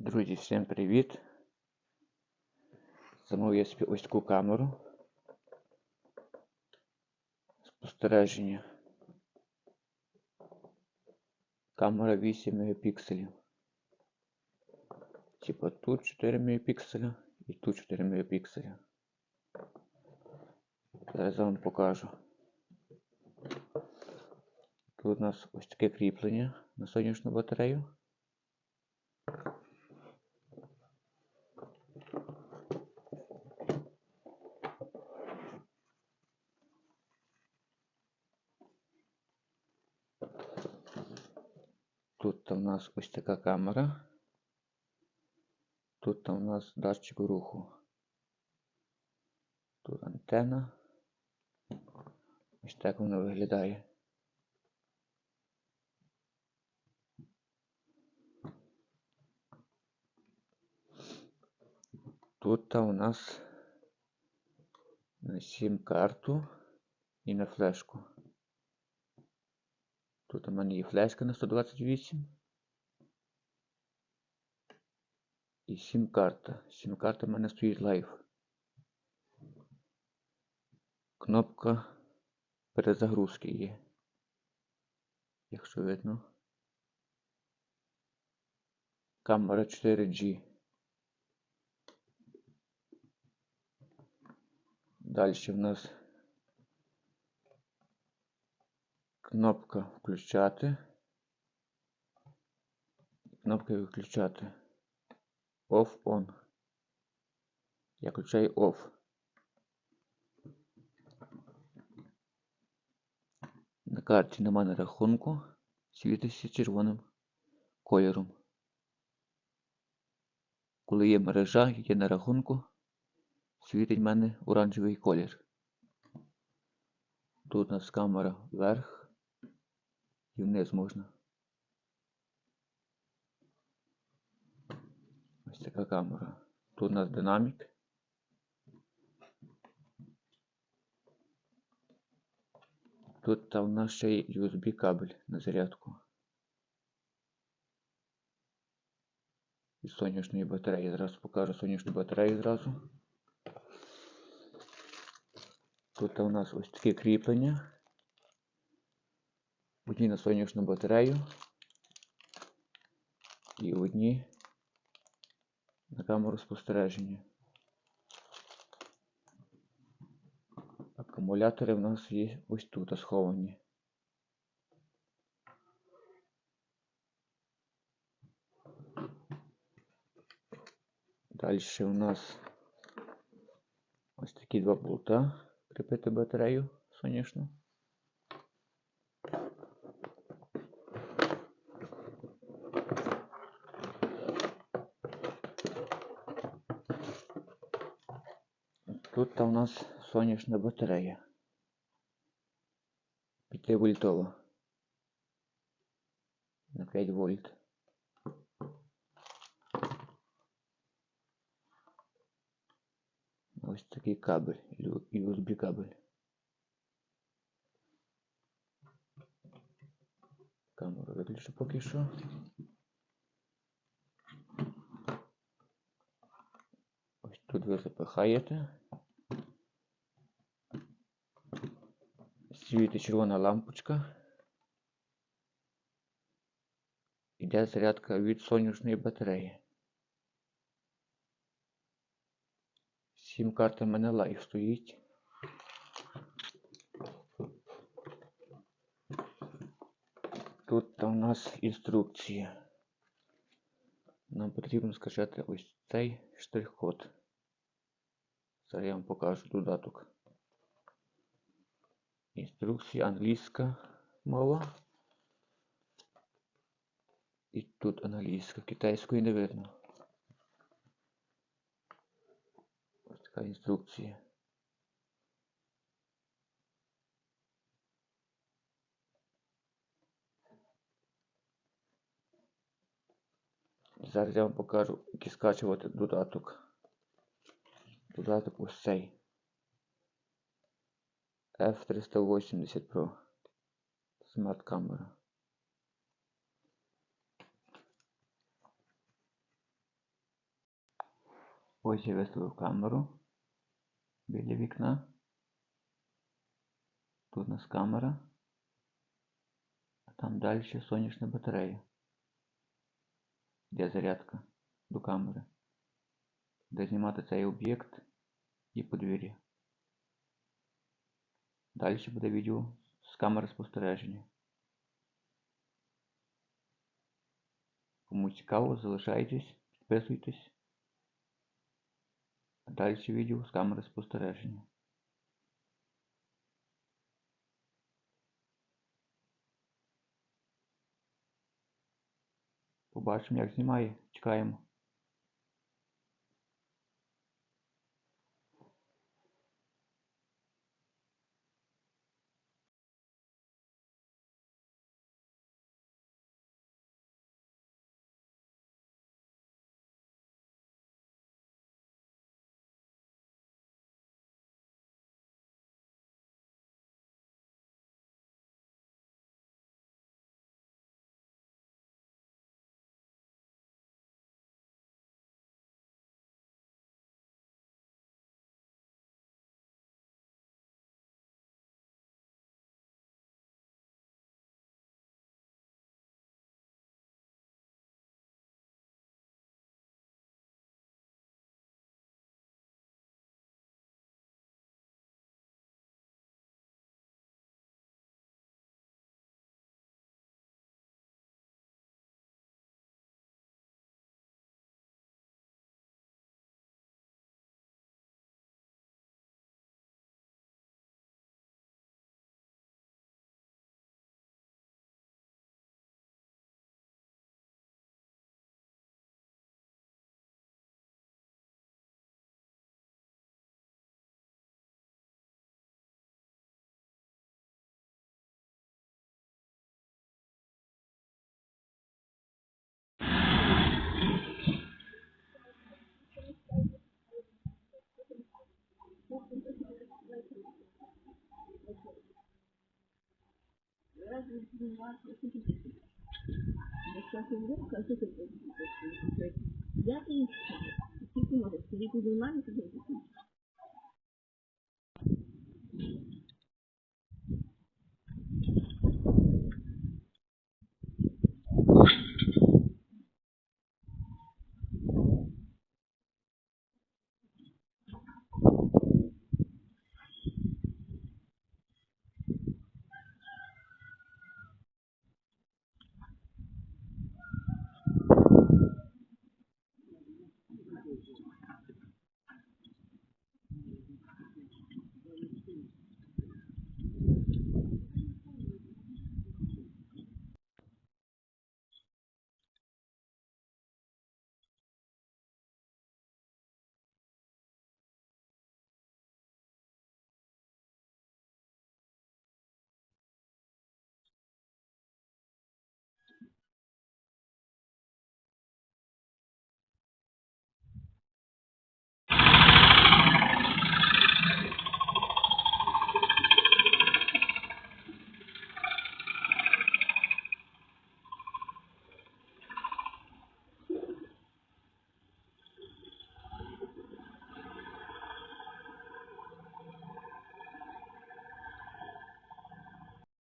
Друзі, всім привіт! Замовив я собі ось таку камеру. Спостереження. Камера 8 мегапікселів. Типа тут 4 мегапікселя і тут 4 мегапікселя. Зараз я вам покажу. Тут у нас ось таке кріплення на сонячну батарею. Тут у нас ось така камера. Тут у нас датчик руху. Тут антенна. Ось так воно виглядає. Тут у нас на сім-карту і на флешку. Тут у мене є флешка на 128. І сім-карта. Сім-карта в мене стоїть лайф. Кнопка перезагрузки є. Якщо видно. Камера 4G. Далі в нас кнопка включати. Кнопка виключати. Off-on. Я включаю OFF. На карті нема на рахунку. Світиться червоним кольором. Коли є мережа, є на рахунку, світить в мене оранжевий колір. Тут у нас камера вверх і вниз можна. Ось така камера. Тут у нас динамік. Тут там у нас ще є USB кабель на зарядку. Із сонячної батареї. Зараз покажу сонячну батарею зразу. Тут у нас ось таке кріплення. Одні на сонячну батарею і одні на камеру спостереження. Акумулятори в нас є ось тут сховані. Далі у нас ось такі два болта кріпити батарею сонячну. Тут у нас сонячна батарея. 5 вольтова. На 5 вольт. Ось такий кабель, USB кабель. Камеру виключу поки що. Ось тут ви запихаєте. Світить червона лампочка. Іде зарядка від сонячної батареї. Сім карта мене лайф стоїть. Тут у нас інструкція. Нам потрібно скачати ось цей штрих-код. Зараз я вам покажу додаток. Інструкція англійська мова. І тут англійська, китайської не видно. Ось така інструкція. Зараз я вам покажу, як скачувати додаток. Додаток ось цей. F380 Pro. Смарт камера. Ось я виставив камеру біля вікна. Тут у нас камера. А там далі сонячна батарея. Де зарядка до камери. Де знімати цей об'єкт і подвір'я. Далі буде відео з камери спостереження. Кому цікаво, залишайтесь, підписуйтесь. Далі відео з камери спостереження. Побачимо, як знімає. Чекаємо. Пятый, секунду, секунду, внимание, секунду.